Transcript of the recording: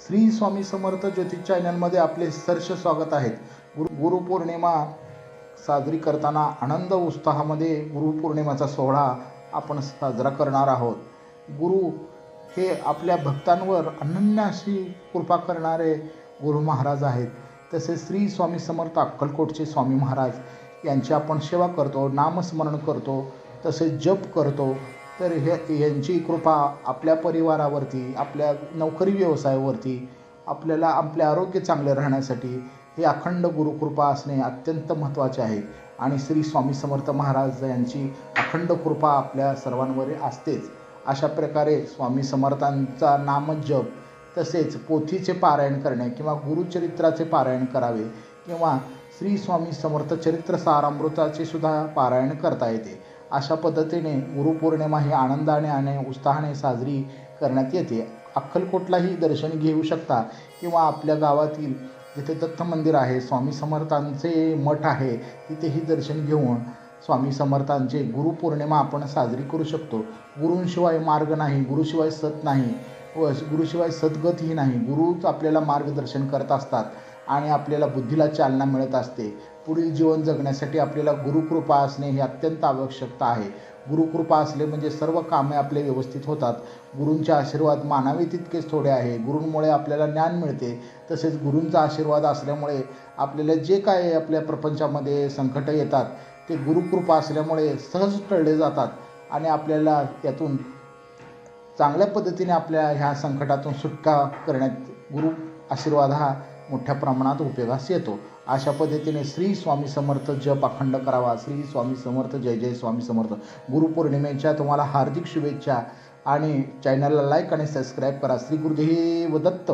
श्री स्वामी समर्थ ज्योतिष चॅनलमध्ये आपले सर्ष स्वागत आहेत गुरु गुरुपौर्णिमा साजरी करताना आनंद उत्साहामध्ये गुरुपौर्णिमेचा सोहळा आपण साजरा करणार आहोत. गुरु हे आपल्या भक्तांवर अनन्य अशी कृपा करणारे गुरु महाराज आहेत. तसेच श्री स्वामी समर्थ अक्कलकोटचे स्वामी महाराज यांची आपण सेवा करतो नामस्मरण करतो तसेच जप करतो तर हे यांची कृपा आपल्या परिवारावरती आपल्या नोकरी व्यवसायावरती आपल्याला आपले आरोग्य चांगले राहण्यासाठी हे अखंड गुरुकृपा असणे अत्यंत महत्त्वाचे आहे. आणि श्री स्वामी समर्थ महाराज यांची अखंड कृपा आपल्या सर्वांवर असतेच. अशा प्रकारे स्वामी समर्थांचा नामजप तसेच पोथीचे पारायण करणे किंवा गुरुचरित्राचे पारायण करावे किंवा श्री स्वामी समर्थ चरित्र सारामृताचे सुद्धा पारायण करता येते. अशा पद्धतीने गुरुपौर्णिमा ही आनंदाने आणि उत्साहाने साजरी करण्यात येते. अक्कलकोटलाही दर्शन घेऊ शकता किंवा आपल्या गावातील जिथे दत्त मंदिर आहे स्वामी समर्थांचे मठ आहे तिथेही दर्शन घेऊन स्वामी समर्थांचे गुरुपौर्णिमा आपण साजरी करू शकतो. गुरूंशिवाय मार्ग नाही गुरुशिवाय सत नाही व गुरुशिवाय सद्गतही नाही. गुरुच आपल्याला मार्गदर्शन करत असतात. आणि आपल्याला बुद्धीला चालना मिळत असते. पुढील जीवन जगण्यासाठी आपल्याला गुरुकृपा असणे ही अत्यंत आवश्यकता आहे. गुरुकृपा असले म्हणजे सर्व कामे आपले व्यवस्थित होतात. गुरूंचे आशीर्वाद मानावे तितकेच थोडे आहे. गुरूंमुळे आपल्याला ज्ञान मिळते. तसेच गुरूंचा आशीर्वाद असल्यामुळे आपल्याला जे काय आपल्या प्रपंचामध्ये संकटं येतात ते गुरुकृपा असल्यामुळे सहज टळले जातात आणि आपल्याला यातून चांगल्या पद्धतीने आपल्या ह्या संकटातून सुटका करण्यात गुरु आशीर्वाद हा मोठ्या प्रमाणात उपयोगास येतो. अशा पद्धतीने श्री स्वामी समर्थ जप अखंड करावा. श्री स्वामी समर्थ जय जय स्वामी समर्थ. गुरुपौर्णिमेच्या तुम्हाला हार्दिक शुभेच्छा आणि चॅनलला लाईक आणि सबस्क्राईब करा. श्री गुरुदेव दत्त.